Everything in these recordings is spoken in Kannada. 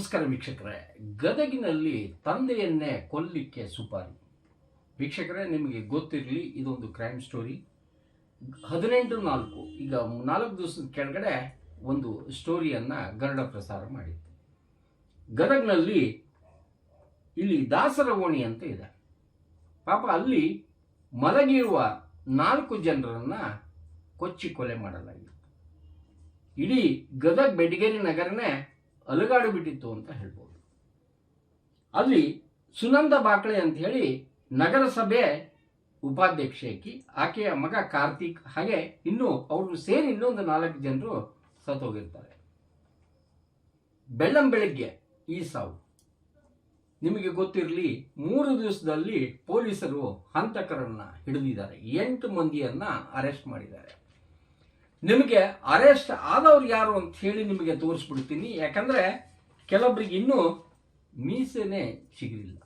ನಮಸ್ಕಾರ ವೀಕ್ಷಕರೇ. ಗದಗಿನಲ್ಲಿ ತಂದೆಯನ್ನೇ ಕೊಲ್ಲಿಕ್ಕೆ ಸುಪಾರಿ. ವೀಕ್ಷಕರೇ, ನಿಮಗೆ ಗೊತ್ತಿರಲಿ, ಇದೊಂದು ಕ್ರೈಮ್ ಸ್ಟೋರಿ ಹದಿನೆಂಟು ನಾಲ್ಕು, ಈಗ ನಾಲ್ಕು ದಿವಸದ ಕೆಳಗಡೆ ಒಂದು ಸ್ಟೋರಿಯನ್ನು ಗರಡ ಪ್ರಸಾರ ಮಾಡಿತ್ತು ಗದಗ್ನಲ್ಲಿ ಇಲ್ಲಿ ದಾಸರ ಓಣಿ ಅಂತ ಇದೆ. ಪಾಪ ಅಲ್ಲಿ ಮಲಗಿರುವ ನಾಲ್ಕು ಜನರನ್ನು ಕೊಚ್ಚಿ ಕೊಲೆ ಮಾಡಲಾಗಿತ್ತು. ಇಡೀ ಗದಗ್, ಬೆಡಗೇರಿ ನಗರನೇ ಅಲುಗಾಡು ಬಿಟ್ಟಿತ್ತು ಅಂತ ಹೇಳ್ಬೋದು. ಅಲ್ಲಿ ಸುನಂದ ಬಾಕಳೆ ಅಂತ ಹೇಳಿ ನಗರಸಭೆ ಆಕಿ, ಆಕೆಯ ಮಗ ಕಾರ್ತಿಕ್, ಹಾಗೆ ಇನ್ನು ಅವರು ಸೇರಿ ಇನ್ನೊಂದು ನಾಲ್ಕು ಜನರು ಸತ್ತೋಗಿರ್ತಾರೆ. ಬೆಳ್ಳಂ ಬೆಳಗ್ಗೆ ಈ ಸಾವು. ನಿಮಗೆ ಗೊತ್ತಿರಲಿ, ಮೂರು ದಿವಸದಲ್ಲಿ ಪೊಲೀಸರು ಹಂತಕರನ್ನ ಹಿಡಿದಿದ್ದಾರೆ. ಎಂಟು ಮಂದಿಯನ್ನ ಅರೆಸ್ಟ್ ಮಾಡಿದ್ದಾರೆ. ನಿಮಗೆ ಅರೆಸ್ಟ್ ಆದವ್ರು ಯಾರು ಅಂತ ಹೇಳಿ ನಿಮಗೆ ತೋರಿಸ್ಬಿಡ್ತೀನಿ. ಯಾಕಂದ್ರೆ ಕೆಲವೊಬ್ರಿಗೆ ಇನ್ನೂ ಮೀಸೆನೆ ಸಿಗಲಿಲ್ಲ.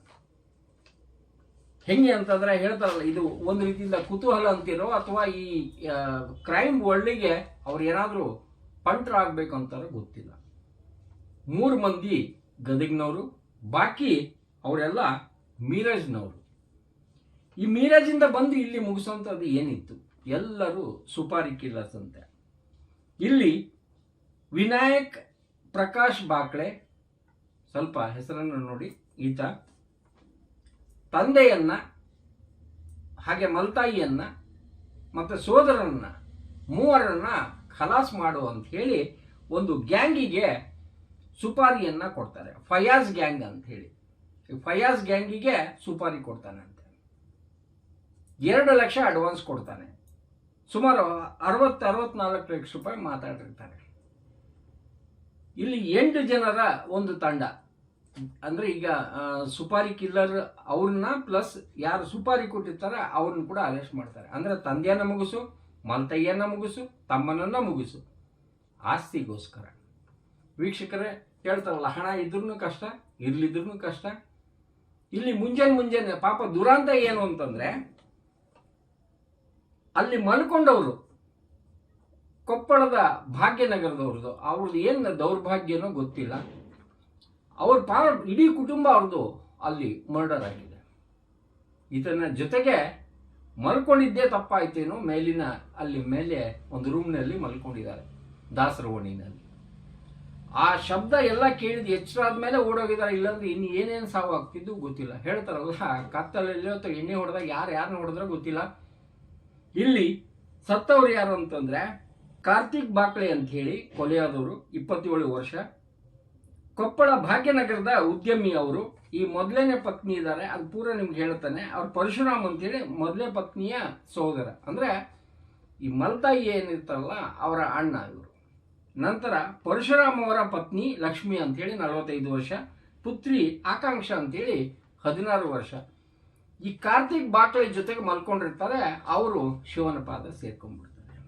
ಹೆಂಗೆ ಅಂತಂದ್ರೆ ಹೇಳ್ತಾರಲ್ಲ, ಇದು ಒಂದು ರೀತಿಯಿಂದ ಕುತೂಹಲ ಅಂತಿರೋ ಅಥವಾ ಈ ಕ್ರೈಮ್ ವರ್ಲ್ಡಿಗೆ ಅವ್ರು ಏನಾದರೂ ಪಂಟ್ರ ಆಗಬೇಕು ಅಂತಾರೋ ಗೊತ್ತಿಲ್ಲ. ಮೂರು ಮಂದಿ ಗದಗ್ನವರು, ಬಾಕಿ ಅವರೆಲ್ಲ ಮೀರಜ್ನವರು. ಈ ಮೀರಜಿಂದ ಬಂದು ಇಲ್ಲಿ ಮುಗಿಸೋಂಥದ್ದು ಏನಿತ್ತು? ಎಲ್ಲರೂ ಸುಪಾರಿ ಕಿಲ್ಲರ್ಸ್ ಅಂತೆ ಇಲ್ಲಿ ವಿನಾಯಕ್ ಪ್ರಕಾಶ್ ಬಾಕ್ಳೆ, ಸ್ವಲ್ಪ ಹೆಸರನ್ನು ನೋಡಿ, ಈತ ತಂದೆಯನ್ನ, ಹಾಗೆ ಮಲ್ತಾಯಿಯನ್ನ, ಮತ್ತು ಸೋದರನ್ನ, ಮೂವರನ್ನ ಖಲಾಸ್ ಮಾಡು ಅಂತ ಹೇಳಿ ಒಂದು ಗ್ಯಾಂಗಿಗೆ ಸುಪಾರಿಯನ್ನ ಕೊಡ್ತಾರೆ. ಫಯಾಜ್ ಗ್ಯಾಂಗ್ ಅಂತ ಹೇಳಿ. ಫಯಾಜ್ ಗ್ಯಾಂಗಿಗೆ ಸುಪಾರಿ ಕೊಡ್ತಾನೆ ಅಂತ. ಎರಡು ಲಕ್ಷ ಅಡ್ವಾನ್ಸ್ ಕೊಡ್ತಾನೆ. ಸುಮಾರು ಅರವತ್ತು, ಅರವತ್ನಾಲ್ಕು ಲಕ್ಷ ರೂಪಾಯಿ ಮಾತಾಡಿರ್ತಾರೆ ಇಲ್ಲಿ ಎಂಟು ಜನರ ಒಂದು ತಂಡ. ಅಂದರೆ ಈಗ ಸುಪಾರಿ ಕಿಲ್ಲರ್ ಅವ್ರನ್ನ ಪ್ಲಸ್ ಯಾರು ಸುಪಾರಿ ಕೊಟ್ಟಿರ್ತಾರೆ ಅವ್ರನ್ನ ಕೂಡ ಅರೆಸ್ಟ್ ಮಾಡ್ತಾರೆ. ಅಂದರೆ ತಂದೆಯನ್ನ ಮುಗಿಸು ಮಲ್ತಯ್ಯನ ಮುಗಿಸು, ತಮ್ಮನನ್ನ ಮುಗಿಸು. ಆಸ್ತಿಗೋಸ್ಕರ. ವೀಕ್ಷಕರೇ, ಹೇಳ್ತಾರಲ್ಲ, ಹಣ ಇದ್ರೂ ಕಷ್ಟ ಇರ್ಲಿದ್ರೂ ಕಷ್ಟ. ಇಲ್ಲಿ ಮುಂಜಾನೆ ಮುಂಜಾನೆ ಪಾಪ ದುರಾಂತ ಏನು ಅಂತಂದ್ರೆ ಅಲ್ಲಿ ಮಲ್ಕೊಂಡವರು. ಕೊಪ್ಪಳದ ಭಾಗ್ಯನಗರದವ್ರದ್ದು. ಅವ್ರದ್ದು ಏನು ದೌರ್ಭಾಗ್ಯನೋ ಗೊತ್ತಿಲ್ಲ. ಅವ್ರ ಪಾರ ಇಡೀ ಕುಟುಂಬ ಅವ್ರದ್ದು ಅಲ್ಲಿ ಮರ್ಡರ್ ಆಗಿದೆ. ಇದನ್ನ ಜೊತೆಗೆ ಮಲ್ಕೊಂಡಿದ್ದೇ ತಪ್ಪಾಯ್ತೇನೋ ಮೇಲಿನ, ಅಲ್ಲಿ ಮೇಲೆ ಒಂದು ರೂಮ್ನಲ್ಲಿ ಮಲ್ಕೊಂಡಿದ್ದಾರೆ ದಾಸರ ಓಣಿನಲ್ಲಿ ಆ ಶಬ್ದ ಎಲ್ಲ ಕೇಳಿದ ಎಚ್ಚರಾದ ಮೇಲೆ ಓಡೋಗಿದ್ದಾರೆ. ಇಲ್ಲಾಂದ್ರೆ ಇನ್ನು ಏನೇನು ಸಾವು ಆಗ್ತಿದ್ದು ಗೊತ್ತಿಲ್ಲ. ಹೇಳ್ತಾರಲ್ಲ ಕತ್ತಲಲ್ಲಿ ಅಥವಾ ಎಣ್ಣೆ ಹೊಡೆದಾಗ ಯಾರು ಯಾರನ್ನ ಹೊಡೆದ್ರೆ ಗೊತ್ತಿಲ್ಲ. ಇಲ್ಲಿ ಸತ್ತವ್ರು ಯಾರು ಅಂತಂದ್ರೆ ಕಾರ್ತಿಕ್ ಬಾಕ್ಳೆ ಅಂತ ಹೇಳಿ ಕೊಲೆಯಾದವರು, ಇಪ್ಪತ್ತೇಳು ವರ್ಷ. ಕೊಪ್ಪಳ ಭಾಗ್ಯನಗರದ ಉದ್ಯಮಿ ಅವರು ಈ ಮೊದಲನೇ ಪತ್ನಿ ಇದ್ದಾರೆ, ಅದು ಪೂರ ನಿಮ್ಗೆ ಹೇಳ್ತಾನೆ. ಅವ್ರು ಪರಶುರಾಮ್ ಅಂತೇಳಿ ಮೊದಲನೇ ಪತ್ನಿಯ ಸಹೋದರ ಅಂದ್ರೆ ಈ ಮಲ್ತಾಯಿ ಏನಿರ್ತಾರಲ್ಲ ಅವರ ಅಣ್ಣ ಇವರು. ನಂತರ ಪರಶುರಾಮ್ ಅವರ ಪತ್ನಿ ಲಕ್ಷ್ಮಿ ಅಂತೇಳಿ ನಲವತ್ತೈದು ವರ್ಷ, ಪುತ್ರಿ ಆಕಾಂಕ್ಷ ಅಂತೇಳಿ ಹದಿನಾರು ವರ್ಷ. ಈ ಕಾರ್ತಿಕ್ ಬಾಕ್ಲೆ ಜೊತೆಗೆ ಮಲ್ಕೊಂಡಿರ್ತಾರೆ, ಅವರು ಶಿವನ ಪಾದ ಸೇರ್ಕೊಂಡ್ಬಿಡ್ತಾರೆ.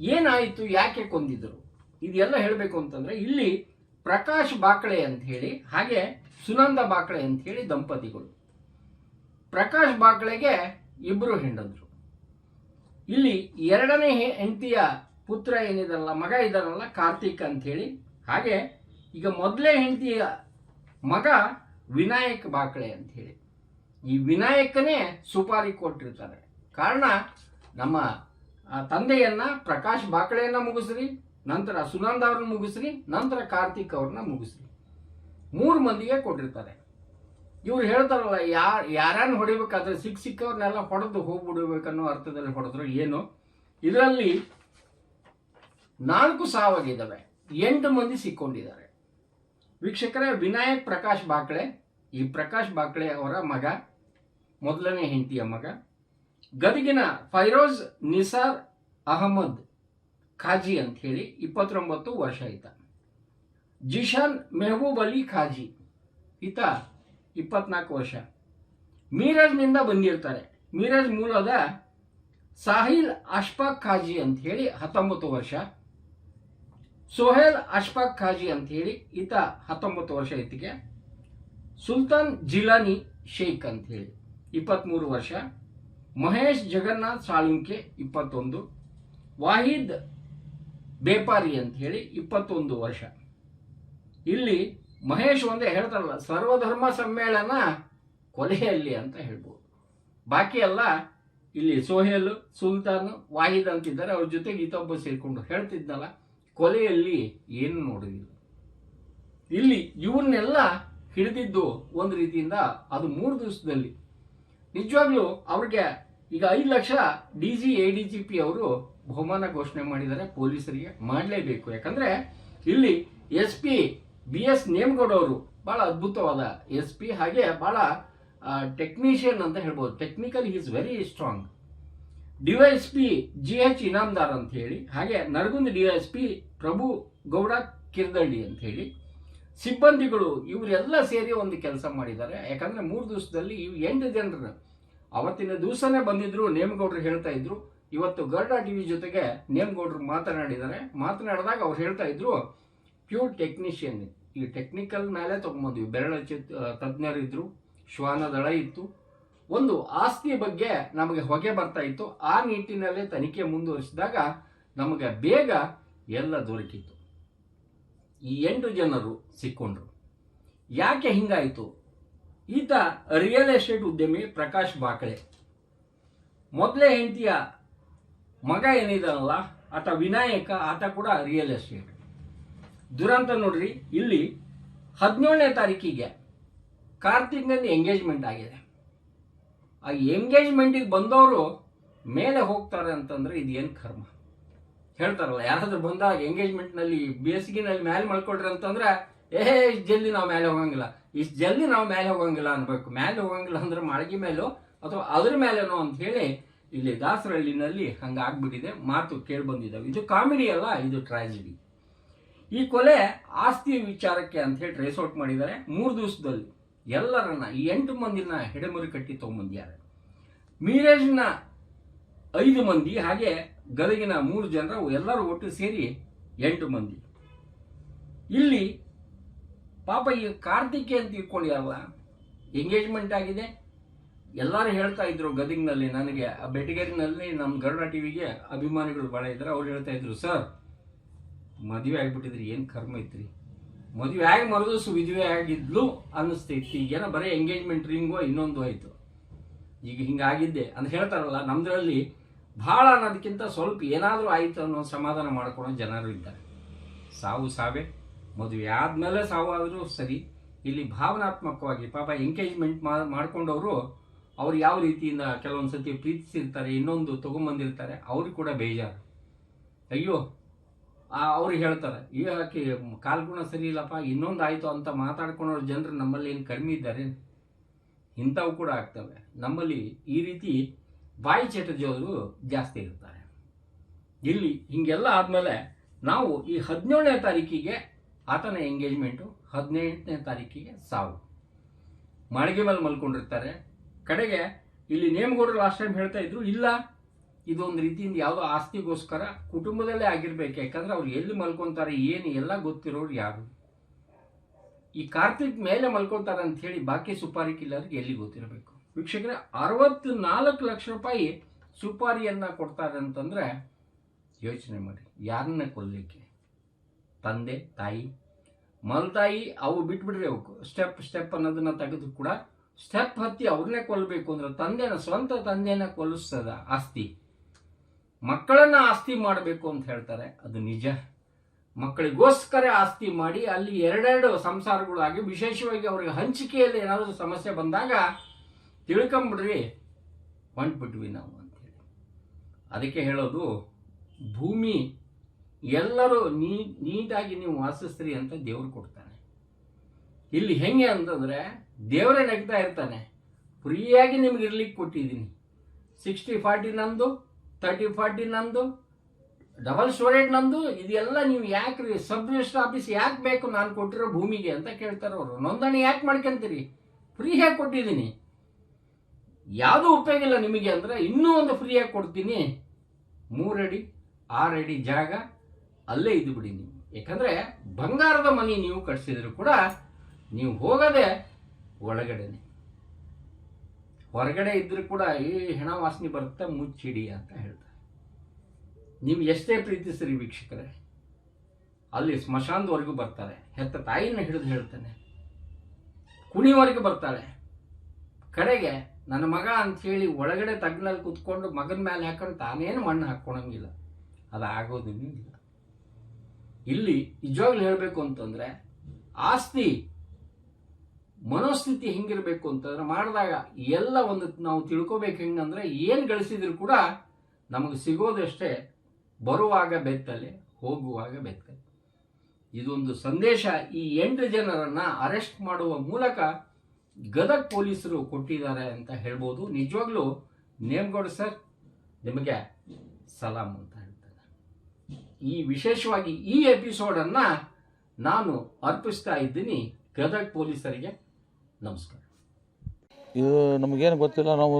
ಏನಾಯಿತು, ಯಾಕೆ ಕೊಂದಿದ್ರು? ಇದೆಲ್ಲ ಹೇಳಬೇಕು ಅಂತಂದ್ರೆ, ಇಲ್ಲಿ ಪ್ರಕಾಶ್ ಬಾಕ್ಳೆ ಅಂತ ಹೇಳಿ, ಹಾಗೆ ಸುನಂದ ಬಾಕ್ಳೆ ಅಂತ ಹೇಳಿ ದಂಪತಿಗಳು. ಪ್ರಕಾಶ್ ಬಾಕ್ಳೆಗೆ ಇಬ್ಬರು ಹೆಂಡದ್ರು. ಇಲ್ಲಿ ಎರಡನೇ ಹೆಂಡತಿಯ ಪುತ್ರ ಏನಿದಾರಲ್ಲ, ಮಗ ಇದಾರಲ್ಲ ಕಾರ್ತಿಕ್ ಅಂತ ಹೇಳಿ, ಹಾಗೆ ಈಗ ಮೊದಲೇ ಹೆಂಡತಿಯ ಮಗ ವಿನಾಯಕ್ ಬಾಕ್ಳೆ ಅಂತ ಹೇಳಿ. ಈ ವಿನಾಯಕನೇ ಸುಪಾರಿ ಕೊಟ್ಟಿರ್ತಾರೆ. ಕಾರಣ ನಮ್ಮ ತಂದೆಯನ್ನ ಪ್ರಕಾಶ್ ಬಾಕಳೆಯನ್ನ ಮುಗಿಸ್ರಿ, ನಂತರ ಸುನಂದ ಅವ್ರನ್ನ ಮುಗಿಸ್ರಿ, ನಂತರ ಕಾರ್ತಿಕ್ ಅವ್ರನ್ನ ಮುಗಿಸ್ರಿ. ಮೂರು ಮಂದಿಗೆ ಕೊಟ್ಟಿರ್ತಾರೆ. ಇವ್ರು ಹೇಳ್ತಾರಲ್ಲ ಯಾರು ಯಾರನ್ನು ಹೊಡಿಬೇಕಾದ್ರೆ ಸಿಕ್ಕ ಸಿಕ್ಕವ್ರನ್ನೆಲ್ಲ ಹೊಡೆದು ಹೋಗ್ಬಿಡ್ಬೇಕನ್ನೋ ಅರ್ಥದಲ್ಲಿ ಹೊಡೆದ್ರು ಏನು? ಇದರಲ್ಲಿ ನಾಲ್ಕು ಸಾವಾಗಿದ್ದಾವೆ. ಎಂಟು ಮಂದಿ ಸಿಕ್ಕೊಂಡಿದ್ದಾರೆ. ವೀಕ್ಷಕರೇ, ವಿನಾಯಕ್ ಪ್ರಕಾಶ್ ಬಾಕ್ಳೆ, ಈ ಪ್ರಕಾಶ್ ಬಾಕ್ಳೆ ಅವರ ಮಗ ಮೊದಲನೇ ಹೆಂಡತಿಯ ಮಗ. ಗದಗಿನ ಫೈರೋಜ್ ನಿಸಾರ್ ಅಹಮದ್ ಖಾಜಿ ಅಂತ ಹೇಳಿ ಇಪ್ಪತ್ತೊಂಬತ್ತು ವರ್ಷ ಈತ. ಜಿಶಾನ್ ಮೆಹಬೂಬ್ ಅಲಿ ಖಾಜಿ ಈತ ಇಪ್ಪತ್ನಾಲ್ಕು ವರ್ಷ. ಮೀರಜ್ನಿಂದ ಬಂದಿರ್ತಾರೆ. ಮೀರಜ್ ಮೂಲದ ಸಾಹಿಲ್ ಅಶ್ಫಾಕ್ ಖಾಜಿ ಅಂತ ಹೇಳಿ ಹತ್ತೊಂಬತ್ತು ವರ್ಷ. ಸೊಹೇಲ್ ಅಶ್ಫಾಕ್ ಖಾಜಿ ಅಂತ ಹೇಳಿ ಈತ ಹತ್ತೊಂಬತ್ತು ವರ್ಷ ಇತ್ತಿಗೆ ಸುಲ್ತಾನ್ ಜಿಲಾನಿ ಶೇಖ್ ಅಂತ ಹೇಳಿ ಇಪ್ಪತ್ತ್ಮೂರು ವರ್ಷ, ಮಹೇಶ್ ಜಗನ್ನಾಥ್ ಸಾಳುಂಕೆ ಇಪ್ಪತ್ತೊಂದು, ವಾಹಿದ್ ಬೇಪಾರಿ ಅಂತ ಹೇಳಿ ಇಪ್ಪತ್ತೊಂದು ವರ್ಷ. ಇಲ್ಲಿ ಮಹೇಶ್ ಒಂದೇ ಹೇಳ್ತಾರಲ್ಲ, ಸರ್ವಧರ್ಮ ಸಮ್ಮೇಳನ ಕೊಲೆಯಲ್ಲಿ ಅಂತ ಹೇಳ್ಬೋದು. ಬಾಕಿ ಎಲ್ಲ ಇಲ್ಲಿ ಸೋಹೇಲ್, ಸುಲ್ತಾನ್, ವಾಹಿದ್ ಅಂತಿದ್ದಾರೆ, ಅವ್ರ ಜೊತೆಗೆ ಈತೊಬ್ಬ ಸೇರಿಕೊಂಡು ಹೇಳ್ತಿದ್ನಲ್ಲ, ಕೊಲೆಯಲ್ಲಿ ಏನು ನೋಡೋದಿಲ್ಲ ಇಲ್ಲಿ ಇವನ್ನೆಲ್ಲ ಹಿಡಿದಿದ್ದು ಒಂದು ರೀತಿಯಿಂದ ಅದು ಮೂರು ದಿವಸದಲ್ಲಿ ನಿಜವಾಗ್ಲೂ ಅವ್ರಿಗೆ ಈಗ ಐದು lakh D G, A D G P ಅವರು ಬಹುಮಾನ ಘೋಷಣೆ ಮಾಡಿದ್ದಾರೆ, ಪೊಲೀಸರಿಗೆ ಮಾಡಲೇಬೇಕು. ಯಾಕಂದ್ರೆ ಇಲ್ಲಿ S P, B S Nemagowda ಅವರು ಬಹಳ ಅದ್ಭುತವಾದ ಎಸ್ ಪಿ ಹಾಗೆ ಬಹಳ ಟೆಕ್ನಿಷಿಯನ್ ಅಂತ ಹೇಳ್ಬೋದು. Technical is very strong DYS P, G H Inamdar ಅಂತ ಹೇಳಿ, ಹಾಗೆ ನರಗುಂದ ಡಿವೈಎಸ್ ಪಿ ಪ್ರಭು ಗೌಡ ಕಿರ್ದಳ್ಳಿ ಅಂತ ಹೇಳಿ. ಸಿಬ್ಬಂದಿಗಳು ಇವರೆಲ್ಲ ಸೇರಿ ಒಂದು ಕೆಲಸ ಮಾಡಿದ್ದಾರೆ. ಯಾಕಂದ್ರೆ ಮೂರು ದಿವಸದಲ್ಲಿ ಇವು ಎಂಟು ಜನರು, ಅವತ್ತಿನ ದಿವಸನೇ ಬಂದಿದ್ರು, ನೇಮಗೌಡರು ಹೇಳ್ತಾ ಇದ್ರು. ಇವತ್ತು ಗರ್ಡಾ ಟಿವಿ ಜೊತೆಗೆ ನೇಮಗೌಡರು ಮಾತನಾಡಿದ್ದಾರೆ. ಮಾತನಾಡಿದಾಗ ಅವ್ರು ಹೇಳ್ತಾ ಇದ್ರು ಪ್ಯೂರ್ ಟೆಕ್ನಿಷಿಯನ್ ಈ ಟೆಕ್ನಿಕಲ್ ಮೇಲೆ ತೊಗೊಂಬಂದ್ವಿ. ಬೆರಳ ಚಿತ್ ತಜ್ಞರು ಶ್ವಾನದಳ ಶ್ವಾನ ದಳ ಇತ್ತು. ಒಂದು ಆಸ್ತಿ ಬಗ್ಗೆ ನಮಗೆ ಹೊಗೆ ಬರ್ತಾ ಇತ್ತು. ಆ ನಿಟ್ಟಿನಲ್ಲೇ ತನಿಖೆ ಮುಂದುವರಿಸಿದಾಗ ನಮಗೆ ಬೇಗ ಎಲ್ಲ ದೊರಕಿತ್ತು. ಈ ಎಂಟು ಜನರು ಸಿಕ್ಕೊಂಡ್ರು. ಯಾಕೆ ಹಿಂಗಾಯಿತು? ಈತ ರಿಯಲ್ ಎಸ್ಟೇಟ್ ಉದ್ಯಮಿ ಪ್ರಕಾಶ್ ಬಾಕಳೆ ಮೊದಲೇ ಹೆಂಡತಿಯ ಮಗ ಏನಿದಾನಲ್ಲ, ಆತ ವಿನಾಯಕ, ಆತ ಕೂಡ ರಿಯಲ್ ಎಸ್ಟೇಟ್ ದುರಂತ ನೋಡ್ರಿ, ಇಲ್ಲಿ ಹದಿನೇಳನೇ ತಾರೀಕಿಗೆ ಕಾರ್ತಿಕ್ನಲ್ಲಿ ಎಂಗೇಜ್ಮೆಂಟ್ ಆಗಿದೆ. ಆ ಎಂಗೇಜ್ಮೆಂಟಿಗೆ ಬಂದವರು ಮೇಲೆ ಹೋಗ್ತಾರೆ ಅಂತಂದರೆ ಇದೇನು ಕರ್ಮ? ಹೇಳ್ತಾರಲ್ಲ, ಯಾರಾದ್ರೂ ಬಂದಾಗ ಎಂಗೇಜ್ಮೆಂಟ್ನಲ್ಲಿ ಬೇಸಿಗೆನಲ್ಲಿ ಮ್ಯಾಲೆ ಮಲ್ಕೊಳ್ರಿ ಅಂತಂದ್ರೆ, ಏ, ಇಷ್ಟು ಜಲ್ದಿ ನಾವು ಮ್ಯಾಲೆ ಹೋಗಂಗಿಲ್ಲ. ಇಷ್ಟು ಜಲ್ದಿ ನಾವು ಮ್ಯಾಲೆ ಹೋಗಂಗಿಲ್ಲ ಅನ್ಬೇಕು. ಮ್ಯಾಲೆ ಹೋಗಂಗಿಲ್ಲ ಅಂದ್ರೆ ಮಾಳಗಿ ಮೇಲೋ ಅಥವಾ ಅದ್ರ ಮೇಲೇನೋ ಅಂತ ಹೇಳಿ ಇಲ್ಲಿ ದಾಸರಳ್ಳಿನಲ್ಲಿ ಹಂಗೆ ಆಗ್ಬಿಟ್ಟಿದೆ ಮಾತು ಕೇಳಿ ಬಂದಿದ್ದಾವೆ. ಇದು ಕಾಮಿಡಿ ಅಲ್ಲ, ಇದು ಟ್ರಾಜಿಡಿ ಈ ಕೊಲೆ ಆಸ್ತಿ ವಿಚಾರಕ್ಕೆ ಅಂತ ಹೇಳಿ ಟ್ರೇಸ್ ಔಟ್ ಮಾಡಿದ್ದಾರೆ. ಮೂರು ದಿವಸದಲ್ಲಿ ಎಲ್ಲರನ್ನ, ಈ ಎಂಟು ಮಂದಿನ ಹೆಡೆಮುರಿ ಕಟ್ಟಿ ತೊಗೊಂಬಂದಿದ್ದಾರೆ ಮೀರೇಜ್ನ ಐದು ಮಂದಿ, ಹಾಗೆ ಗದಗಿನ ಮೂರು ಜನರು, ಎಲ್ಲರೂ ಒಟ್ಟು ಸೇರಿ ಎಂಟು ಮಂದಿ. ಇಲ್ಲಿ ಪಾಪ ಈ ಕಾರ್ತಿಕೆ ಅಂತ ಇಟ್ಕೊಂಡಿರಲ್ಲ ಎಂಗೇಜ್ಮೆಂಟ್ ಆಗಿದೆ. ಎಲ್ಲರೂ ಹೇಳ್ತಾ ಇದ್ರು ಗದಗಿನಲ್ಲಿ, ನನಗೆ ಆ ಬೆಟಗೇರಿನಲ್ಲಿ ನಮ್ಮ ಗರುಡ ಟಿವಿಗೆ ಅಭಿಮಾನಿಗಳು ಭಾಳ ಇದ್ದಾರೆ. ಅವ್ರು ಹೇಳ್ತಾ ಇದ್ರು, ಸರ್, ಮದುವೆ ಆಗಿಬಿಟ್ಟಿದ್ರಿ, ಏನು ಕರ್ಮ ಐತ್ರಿ ಮದುವೆ ಆಗಿ ಮರುದಿವ್ಸ ವಿಧವೆ ಆಗಿದ್ಲು ಅನ್ನಿಸ್ತೈತಿ ಈಗೇನೋ ಬರೀ ಎಂಗೇಜ್ಮೆಂಟ್ ರಿಂಗು ಇನ್ನೊಂದು ಆಯಿತು. ಈಗ ಹಿಂಗಾಗಿದ್ದೆ. ಅಂತ ಹೇಳ್ತಾರಲ್ಲ, ನಮ್ದ್ರಲ್ಲಿ ಭಾಳ ಅನ್ನೋದಕ್ಕಿಂತ ಸ್ವಲ್ಪ ಏನಾದರೂ ಆಯಿತು ಅನ್ನೋ ಸಮಾಧಾನ ಮಾಡ್ಕೊಳೋ ಜನರು ಇದ್ದಾರೆ. ಸಾವು ಸಾವೇ, ಮದುವೆ ಆದಮೇಲೆ ಸಾವು ಆದರೂ ಸರಿ. ಇಲ್ಲಿ ಭಾವನಾತ್ಮಕವಾಗಿ ಪಾಪ ಎಂಗೇಜ್ಮೆಂಟ್ ಮಾಡ್ಕೊಂಡವರು ಅವ್ರು ಯಾವ ರೀತಿಯಿಂದ ಕೆಲವೊಂದು ಸತಿ ಪ್ರೀತಿಸಿರ್ತಾರೆ, ಇನ್ನೊಂದು ತೊಗೊಂಬಂದಿರ್ತಾರೆ, ಅವ್ರಿಗೆ ಕೂಡ ಬೇಜಾರು. ಅಯ್ಯೋ ಅವ್ರು ಹೇಳ್ತಾರೆ ಯಾಕೆ ಕಾಲ್ಗುಣ ಸರಿ ಇಲ್ಲಪ್ಪ, ಇನ್ನೊಂದು ಆಯಿತು ಅಂತ ಮಾತಾಡ್ಕೊಳೋ ಜನರು ನಮ್ಮಲ್ಲಿ ಏನು ಕಡಿಮೆ ಇದ್ದಾರೆ? ಇಂಥವು ಕೂಡ ಆಗ್ತವೆ. ನಮ್ಮಲ್ಲಿ ಈ ರೀತಿ ಬಾಯಿ ಚಟಜೋರು ಜಾಸ್ತಿ ಇರ್ತಾರೆ ಇಲ್ಲಿ ಹಿಂಗೆಲ್ಲ ಆದಮೇಲೆ ನಾವು ಈ ಹದಿನೇಳನೇ ತಾರೀಕಿಗೆ ಆತನ ಎಂಗೇಜ್ಮೆಂಟು ಹದಿನೆಂಟನೇ ತಾರೀಕಿಗೆ ಸಾವು. ಮಾಳಿಗೆ ಮೇಲೆ ಮಲ್ಕೊಂಡಿರ್ತಾರೆ. ಕಡೆಗೆ ಇಲ್ಲಿ ನೇಮಗೌಡರು ಲಾಸ್ಟ್ ಟೈಮ್ ಹೇಳ್ತಾ ಇದ್ರು, ಇಲ್ಲ, ಇದೊಂದು ರೀತಿಯಿಂದ ಯಾವುದೋ ಆಸ್ತಿಗೋಸ್ಕರ ಕುಟುಂಬದಲ್ಲೇ ಆಗಿರ್ಬೇಕು. ಯಾಕಂದ್ರೆ ಅವ್ರು ಎಲ್ಲಿ ಮಲ್ಕೊತಾರೆ, ಏನು, ಎಲ್ಲ ಗೊತ್ತಿರೋರು ಯಾರು? ಈ ಕಾರ್ತಿಕ್ ಮೇಲೆ ಮಲ್ಕೊಂತಾರೆ ಅಂತ ಹೇಳಿ ಬಾಕಿ ಸುಪಾರಿ ಕಿಲ್ಲರ್ಗೆ ಎಲ್ಲಿ ಗೊತ್ತಿರಬೇಕು? ವೀಕ್ಷಕರೇ ಅರವತ್ತು ನಾಲ್ಕು ಲಕ್ಷ ರೂಪಾಯಿ ಸುಪಾರಿಯನ್ನು ಕೊಡ್ತಾರೆ ಅಂತಂದರೆ ಯೋಚನೆ ಮಾಡಿ, ಯಾರನ್ನ ಕೊಲ್ಲಲಿಕ್ಕೆ ತಂದೆ, ತಾಯಿ, ಮಲ್ತಾಯಿ, ಅವು ಬಿಟ್ಬಿಡ್ರಿ ಅವಕ್ಕೆ. ಸ್ಟೆಪ್ ಸ್ಟೆಪ್ ಅನ್ನೋದನ್ನ ತೆಗೆದು ಕೂಡ ಸ್ಟೆಪ್ ಹತ್ತಿ ಅವ್ರನ್ನೇ ಕೊಲ್ಲಬೇಕು ಅಂದ್ರೆ ತಂದೆನ, ಸ್ವಂತ ತಂದೆನ ಕೊಲ್ಲಿಸ್ತದ ಆಸ್ತಿ. ಮಕ್ಕಳನ್ನ ಆಸ್ತಿ ಮಾಡಬೇಕು ಅಂತ ಹೇಳ್ತಾರೆ, ಅದು ನಿಜ. ಮಕ್ಕಳಿಗೋಸ್ಕರ ಆಸ್ತಿ ಮಾಡಿ ಅಲ್ಲಿ ಎರಡೆರಡು ಸಂಸಾರಗಳಾಗಿ ವಿಶೇಷವಾಗಿ ಅವ್ರಿಗೆ ಹಂಚಿಕೆಯಲ್ಲಿ ಏನಾದರೂ ಸಮಸ್ಯೆ ಬಂದಾಗ ತಿಳ್ಕೊಂಬಿಡ್ರಿ ಹೊಂಟ್ಬಿಟ್ವಿ ನಾವು ಅಂತೇಳಿ ಅದಕ್ಕೆ ಹೇಳೋದು, ಭೂಮಿ ಎಲ್ಲರೂ ನೀ, ನೀಟಾಗಿ ನೀವು ವಾಸಿಸ್ರಿ ಅಂತ ದೇವ್ರು ಕೊಡ್ತಾನೆ. ಇಲ್ಲಿ ಹೆಂಗೆ ಅಂತಂದ್ರೆ, ದೇವರೇ ನಗ್ತಾ ಇರ್ತಾನೆ. ಫ್ರೀಯಾಗಿ ನಿಮ್ಗೆ ಇರ್ಲಿಕ್ಕೆ ಕೊಟ್ಟಿದ್ದೀನಿ. ಸಿಕ್ಸ್ಟಿ ಫಾರ್ಟಿ ನಂದು ತರ್ಟಿ ಫಾರ್ಟಿ ನಂದು ಡಬಲ್ ಸ್ಟೋರೇಜ್ ನಂದು, ಇದೆಲ್ಲ ನೀವು ಯಾಕೆ ರೀ ಸಬ್ ರಿಜಿಸ್ಟರ್ ಆಫೀಸ್ ಯಾಕೆ ಬೇಕು ನಾನು ಕೊಟ್ಟಿರೋ ಭೂಮಿಗೆ ಅಂತ ಕೇಳ್ತಾರೆ ಅವರು. ನೋಂದಣಿ ಯಾಕೆ ಮಾಡ್ಕೊಂತೀರಿ? ಫ್ರೀ ಹೇಗೆ ಕೊಟ್ಟಿದ್ದೀನಿ. ಯಾವುದೂ ಉಪಯೋಗ ಇಲ್ಲ ನಿಮಗೆ ಅಂದರೆ ಇನ್ನೂ ಒಂದು ಫ್ರೀಯಾಗಿ ಕೊಡ್ತೀನಿ. ಮೂರಡಿ, ಆರಡಿ ಜಾಗ ಅಲ್ಲೇ ಇದ್ದು ಬಿಡಿ ನೀವು. ಯಾಕಂದರೆ ಬಂಗಾರದ ಮನೆ ನೀವು ಕಟ್ಸಿದ್ರು ಕೂಡ ನೀವು ಹೋಗದೆ ಒಳಗಡೆನೆ. ಹೊರಗಡೆ ಇದ್ರೂ ಕೂಡ ಈ ಹೆಣ ವಾಸನೆ ಬರುತ್ತೆ, ಮುಚ್ಚಿಡಿ ಅಂತ ಹೇಳ್ತಾರೆ. ನೀವು ಎಷ್ಟೇ ಪ್ರೀತಿಸ್ರಿ ವೀಕ್ಷಕರೇ. ಅಲ್ಲಿ ಸ್ಮಶಾನದವರೆಗೂ ಬರ್ತಾರೆ. ಹೆತ್ತ ತಾಯಿನ ಹಿಡಿದು ಹೇಳ್ತಾನೆ. ಕುಣಿವರೆಗೂ ಬರ್ತಾಳೆ. ಕಡೆಗೆ ನನ್ನ ಮಗ ಅಂತ ಹೇಳಿ ಒಳಗಡೆ ತಗ್ನಲ್ಲಿ ಕುತ್ಕೊಂಡು ಮಗನ ಮೇಲೆ ಹಾಕೊಂಡು ತಾನೇನು ಮಣ್ಣು ಹಾಕ್ಕೊಳಂಗಿಲ್ಲ. ಅದು ಆಗೋದಿಲ್ಲ ಇಲ್ಲ ಇಲ್ಲಿ ನಿಜವಾಗ್ಲೂ ಹೇಳಬೇಕು ಅಂತಂದ್ರೆ ಆಸ್ತಿ, ಮನೋಸ್ಥಿತಿ ಹೆಂಗಿರಬೇಕು ಅಂತಂದ್ರೆ ಮಾಡಿದಾಗ ಎಲ್ಲ ಒಂದು ನಾವು ತಿಳ್ಕೊಬೇಕು ಹೆಂಗಂದ್ರೆ ಏನು ಗಳಿಸಿದ್ರು ಕೂಡ ನಮಗೆ ಸಿಗೋದಷ್ಟೇ ಬರುವಾಗ ಬೆತ್ತಲೆ, ಹೋಗುವಾಗ ಬೆತ್ತಲೆ. ಇದೊಂದು ಸಂದೇಶ ಈ ಎಂಟು ಜನರನ್ನ ಅರೆಸ್ಟ್ ಮಾಡುವ ಮೂಲಕ ಗದಗ್ ಪೊಲೀಸರು ಕೊಟ್ಟಿದ್ದಾರೆ ಅಂತ ಹೇಳ್ಬೋದು. ನಿಜವಾಗ್ಲೂ ನೇಮ್ಗೌಡ ಸರ್ ನಿಮಗೆ ಸಲಾಂ ಅಂತ ಹೇಳ್ತಾರೆ. ಈ ವಿಶೇಷವಾಗಿ ಈ ಎಪಿಸೋಡನ್ನು ನಾನು ಅರ್ಪಿಸ್ತಾ ಇದ್ದೀನಿ ಗದಗ ಪೊಲೀಸರಿಗೆ ನಮಸ್ಕಾರ. ಇದು ನಮಗೇನು ಗೊತ್ತಿಲ್ಲ, ನಾವು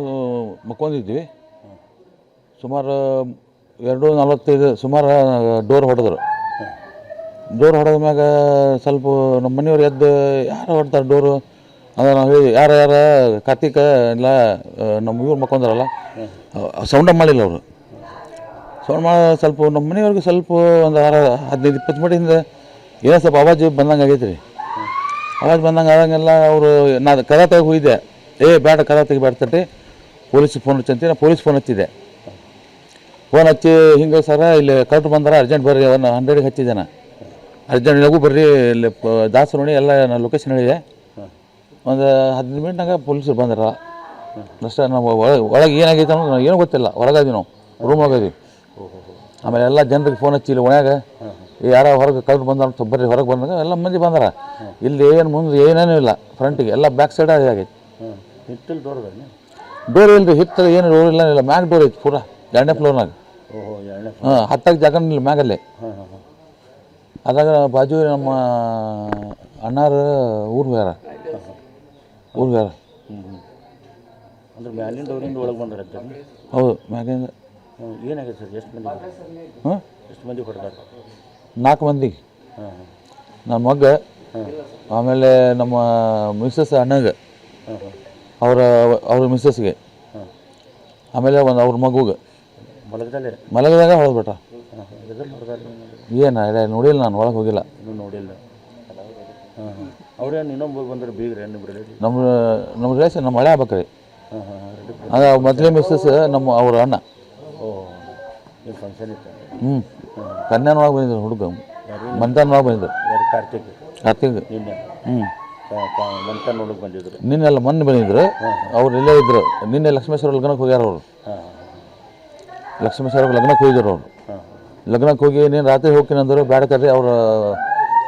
ಮಕ್ಕೊಂಡಿದ್ವಿ. ಸುಮಾರು ಎರಡು ನಲವತ್ತೈದು, ಸುಮಾರು ಡೋರ್ ಹೊಡೆದ್ರು. ಡೋರ್ ಹೊಡೆದ ಮ್ಯಾಗ ಸ್ವಲ್ಪ ನಮ್ಮ ಮನೆಯವ್ರು ಎದ್ದು ಯಾರು ಹೊಡ್ತಾರೆ ಡೋರು. ಅದು ನಾವು ಹೇಳಿ ಯಾರು ಯಾರ ಕಾರ್ತಿಕ ಇಲ್ಲ ನಮ್ಮ ಇವ್ರು ಮಕ್ಕೊಂದ್ರಲ್ಲ ಸೌಂಡ ಮಾಡಿಲ್ಲ ಅವರು. ಸೌಂಡ್ ಮಾಡಿ ಸ್ವಲ್ಪ ನಮ್ಮ ಮನೆಯವ್ರಿಗೆ ಸ್ವಲ್ಪ ಒಂದು ಆರ ಹದಿನೈದು, ಇಪ್ಪತ್ತು ಮಟ್ಟಿಂದ ಏನೋ ಸ್ವಲ್ಪ ಅವಾಜ್ ಬಂದಂಗೆ ಆಗೈತೆ ರೀ ಅವಾಜ್ ಬಂದಂಗೆ ಆದಂಗೆಲ್ಲ ಅವರು ನಾನು ಕರ ತೆಗೆ ಹೋಗಿದ್ದೆ. ಏ, ಬೇಡ, ಕರ ತೆಗಿ ತಟ್ಟಿ. ಪೊಲೀಸಿಗೆ ಫೋನ್ ಹಚ್ಚಂತೆ ನಾನು ಪೊಲೀಸ್ ಫೋನ್ ಹಚ್ಚಿದ್ದೆ. ಫೋನ್ ಹಚ್ಚಿ, ಹಿಂಗೆ ಸರ, ಇಲ್ಲಿ ಕರೆಕ್ಟ್ ಬಂದಾರ ಅರ್ಜೆಂಟ್ ಬರ್ರಿ ಅವನ್ನ ಹಂಡ್ರೆಡಿಗೆ ಹಚ್ಚಿದ್ದೆ ನಾನು ಅರ್ಜೆಂಟ್ ಲಘು ಬರ್ರಿ, ಇಲ್ಲಿ, ಪ ದಾಸ ನೋಡಿ ಎಲ್ಲ ನಾನು ಲೊಕೇಶನ್ ಹೇಳಿದೆ. ಒಂದು ಹದಿನೈದು ಮಿನಿಟ್ನಾಗ ಪೊಲೀಸರು ಬಂದ್ರ. ಅಷ್ಟೇ ನಾವು ಒಳಗೆ ಒಳಗೆ ಏನಾಗೈತೆ ಅನ್ನೋದು ನಾವು ಏನೂ ಗೊತ್ತಿಲ್ಲ. ಹೊರಗಾದ್ವಿ ನಾವು. ರೂಮ್ ಹೋಗಿದ್ವಿ ಆಮೇಲೆ ಎಲ್ಲ ಜನರಿಗೆ ಫೋನ್ ಹಚ್ಚಿ ಇಲ್ಲಿ ಒಣಗ ಯಾರೋ ಹೊರಗೆ ಕಲ್ರು ಬಂದ ಬರ್ರಿ ಹೊರಗೆ ಬಂದಾಗ ಎಲ್ಲ ಮಂದಿ ಬಂದಾರ. ಇಲ್ಲಿ ಏನು ಮುಂದೆ ಏನೇನೂ ಇಲ್ಲ. ಫ್ರಂಟಿಗೆ ಎಲ್ಲ ಬ್ಯಾಕ್ ಸೈಡ್ ಆಗೈತೆ ಡೋರ್ ಇಲ್ರಿ ಹಿತ್ತ ಏನು ಡೋರ್ ಇಲ್ಲ ಇಲ್ಲ. ಮ್ಯಾಗ್ ಡೋರ್ ಐತಿ ಪೂರಾ. ಎರಡನೇ ಫ್ಲೋರ್ನಾಗ ಹಾಂ ಹತ್ತಾಗ ಜಾಗ ಇಲ್ಲ ಮ್ಯಾಗಲ್ಲೇ. ಅದಾಗ ಬಾಜು ನಮ್ಮ ಅಣ್ಣಾರ ಊರು ಬೇರೆ ಊರು ಬೇರೆ ಹ್ಞೂ ಹ್ಞೂ ಅಂದ್ರೆ ಮ್ಯಾಲಿನ ಡೋರಿಂದ ಒಳಗೆ ಬಂದ್ರೆ ಹೌದು ಮ್ಯಾಗಿಂದ ಹ್ಞೂ ಏನಾಗಿದೆ ಸರ್ ಎಷ್ಟು ಮಂದಿ ಹಾಂ? ಎಷ್ಟು ಮಂದಿ ಹೊಡೆದಾರ ನಾಲ್ಕು ಮಂದಿ. ಹಾಂ ನಮ್ಮ ಮಗ್ಗ ಆಮೇಲೆ ನಮ್ಮ ಮಿಸ್ಸಸ್ ಅಣ್ಣಗೆ. ಅವರ ಅವ್ರ ಮಿಸ್ಸಸ್ಗೆ. ಆಮೇಲೆ ಒಂದು ಅವ್ರ ಮಗುಗೆ. ಮಲಗದಲ್ಲೇ? ಮಲಗದಾಗ ಹೊಡೆದ್ಬಿಟ್ಟ ಏನು ಇಲ್ಲ ನೋಡಿಲ್ಲ ನಾನು ಒಳಗೆ ಹೋಗಿಲ್ಲ. ನೋಡಿಲ್ಲ. ಅವ್ರೇನು ಇನ್ನೊಬ್ಬರು ಬಂದ್ರೆ ಬೀಗ್ರೆ ನಿಮ್ಮ ರಿಲೇಟಿವ್ ನಮ್ಮ ನಮ್ಮ ರಿಲೇಷನ್ ನಮ್ಮ ಹಳೆ ಆಗ್ಬೇಕ್ರಿ ಹಾಂ ಹಾಂ ಅದು ಮೊದಲೇ ಮಿಸ್ಸಸ್ ನಮ್ಮ ಅವ್ರ ಅಣ್ಣ. ಓ ಫಂಕ್ಷನ್ ಇತ್ತು ಹ್ಞೂ ಕನ್ಯಾನೊಳಗೆ ಬಂದಿದ್ರು ಹುಡುಗ ಮಂತಾನೊಳಗೆ ಬಂದಿದ್ರು. ಯಾರು? ಕಾರ್ತಿಕ್. ಕಾರ್ತಿಕ್ ನಿನ್ನೆ? ಹ್ಞೂ ಮಂತ ನೋಡಕ್ಕೆ ಬಂದಿದ್ರು. ನಿನ್ನೆಲ್ಲ ಮೊನ್ನೆ ಬಂದಿದ್ರು. ಅವ್ರು ಇಲ್ಲೇ ಇದ್ರು. ನಿನ್ನೆ ಲಕ್ಷ್ಮೇಶ್ವರ ಲಗ್ನಕ್ಕೆ ಹೋಗ್ಯಾರ ಅವರು. ಲಕ್ಷ್ಮೇಶ್ವರ ಲಗ್ನಕ್ಕೆ ಹೋಗಿದ್ರು ಅವರು. ಲಗ್ನಕ್ಕೆ ಹೋಗಿ ನೀನು ರಾತ್ರಿ ಹೋಗ್ತೀನಿ ಅಂದರು ಬೇಡ ಕರ್ರಿ ಅವ್ರ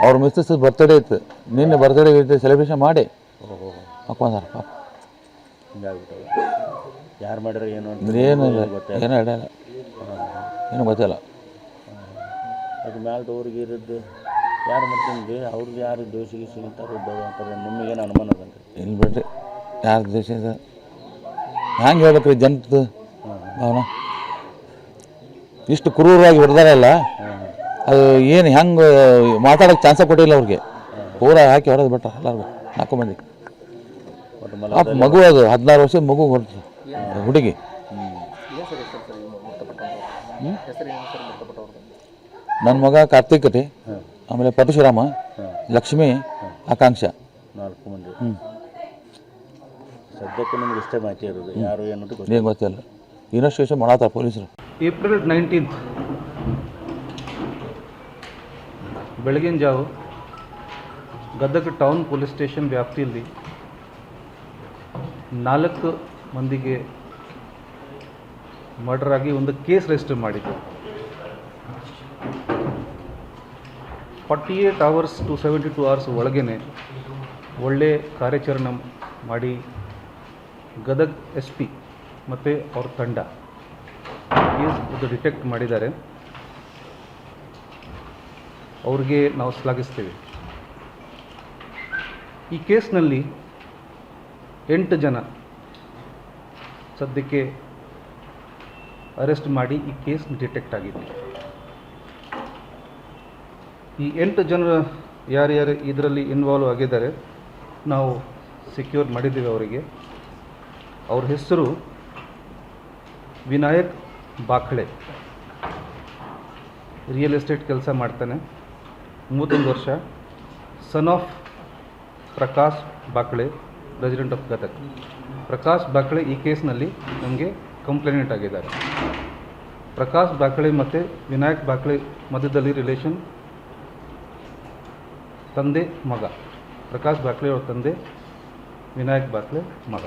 ಅವ್ರ ಮಿಸ್ಸಸ್ ಬರ್ತಡೇ ಇತ್ತು. ನಿನ್ನೆ ಬರ್ತಡೇ ಇತ್ತು ಸೆಲೆಬ್ರೇಷನ್ ಮಾಡಿ. ಓಹೋ ಹಾಕೊಂಡಾರ ಪಾಪ. ಹಿಂಗಾಗ್ಬಿಟ್ಟವ ಯಾರು ಮಾಡ್ಯಾರ ಏನು ಅಂತ ಏನು ಏನೂ ಹಿಡಿಯಲ್ಲ ಏನೂ ಗೊತ್ತಿಲ್ಲ. ಅದು ಮ್ಯಾಲೆ ಡೋರ್ಗೆ ಇರೋದು ಯಾರು ಮಾಡ್ತೀನಿ ಅವ್ರಿಗೆ ಯಾರು ದೋಷಿಗೆ ಸಿಗ್ತಾರೋ ಅಂತಾರೆ. ನಿಮಗೇನು ಅನುಮಾನ ಅದಂತೆ ಇಲ್ಲಿ ಬಿಡ್ರಿ. ಯಾರು ದೇಶ ಇದೆ ಹ್ಯಾಂಗೆ ಹೇಳ್ಬೇಕ್ರಿ ಜನದ್ದು? ಭಾವನ ಇಷ್ಟು ಕ್ರೂರವಾಗಿ ಹೊಡೆದಾರಲ್ಲ ಅದು ಏನು ಹೆಂಗೆ ಮಾತಾಡೋಕೆ ಚಾನ್ಸ ಕೊಟ್ಟಿಲ್ಲ ಅವ್ರಿಗೆ. ಪೂರ ಹಾಕಿ ಹೊರದು ಬಿಟ್ಟ ಎಲ್ಲರಿಗೂ ನಾಲ್ಕು ಮಂದಿ. ಪಾಪ ಮಗು ಅದು ಹದಿನಾರು ವರ್ಷದ ಮಗು ಹೊರತು ಹುಡುಗಿ. ಹ್ಮ್? ನನ್ನ ಮಗ ಕಾರ್ತಿಕ್ ರೀ ಆಮೇಲೆ ಪರಶುರಾಮ ಲಕ್ಷ್ಮಿ ಆಕಾಂಕ್ಷ. ನಾಲ್ಕು ಮಂದಿ. ಹ್ಞೂ ಸದ್ಯಕ್ಕೆ ನಿಮ್ಗೆ ಇಷ್ಟೇ ಮಾಹಿತಿ ಇರೋದು ಯಾರು ಏನು ಗೊತ್ತಿಲ್ಲ. ಇನ್ವೆಸ್ಟಿಗೇಷನ್ ಮಾಡತ್ತಾರ ಪೊಲೀಸರು. ಏಪ್ರಿಲ್ ನೈನ್ಟೀನ್ತ್ ಬೆಳಗಿನ ಜಾವ ಗದಗ ಟೌನ್ ಪೊಲೀಸ್ ಸ್ಟೇಷನ್ ವ್ಯಾಪ್ತಿಯಲ್ಲಿ ನಾಲ್ಕು ಮಂದಿಗೆ ಮರ್ಡರ್ ಆಗಿ ಒಂದು ಕೇಸ್ ರಿಜಿಸ್ಟರ್ ಮಾಡಿದ್ದು forty eight hours to seventy two hours ಒಳಗೇ ಒಳ್ಳೆ ಕಾರ್ಯಾಚರಣೆ ಮಾಡಿ ಗದಗ್ ಎಸ್ ಪಿ ಮತ್ತು ಅವ್ರ ತಂಡ ಕೇಸ್ ಡಿಟೆಕ್ಟ್ ಮಾಡಿದ್ದಾರೆ. ಅವ್ರಿಗೆ ನಾವು ಶ್ಲಾಘಿಸ್ತೇವೆ. ಈ ಕೇಸ್ನಲ್ಲಿ ಎಂಟು ಜನ ಸದ್ಯಕ್ಕೆ ಅರೆಸ್ಟ್ ಮಾಡಿ ಈ ಕೇಸ್ ಡಿಟೆಕ್ಟ್ ಆಗಿದೆ ಈ ಎಂಟು ಜನರ ಯಾರ್ಯಾರು ಇದರಲ್ಲಿ ಇನ್ವಾಲ್ವ್ ಆಗಿದ್ದಾರೆ, ನಾವು ಸೆಕ್ಯೂರ್ ಮಾಡಿದ್ದೀವಿ ಅವರಿಗೆ. ಅವ್ರ ಹೆಸರು ವಿನಾಯಕ್ ಬಾಖಳೆ. ರಿಯಲ್ ಎಸ್ಟೇಟ್ ಕೆಲಸ ಮಾಡ್ತಾನೆ. ಮೂವತ್ತೊಂದು ವರ್ಷ. Son of Prakash Bakle resident of Gadag Prakash Bakle ಈ ಕೇಸ್ನಲ್ಲಿ ನಮಗೆ ಕಂಪ್ಲೇನೆಂಟ್ ಆಗಿದ್ದಾರೆ. ಪ್ರಕಾಶ್ ಬಾಕ್ಳೆ ಮತ್ತು ವಿನಾಯಕ್ ಬಾಕ್ಳೆ ಮಧ್ಯದಲ್ಲಿ ರಿಲೇಷನ್ ತಂದೆ ಮಗ. ಪ್ರಕಾಶ್ ಬಾಕ್ಳೆ ಅವ್ರ ತಂದೆ ವಿನಾಯಕ್ ಬಾಕ್ಳೆ ಮಗ.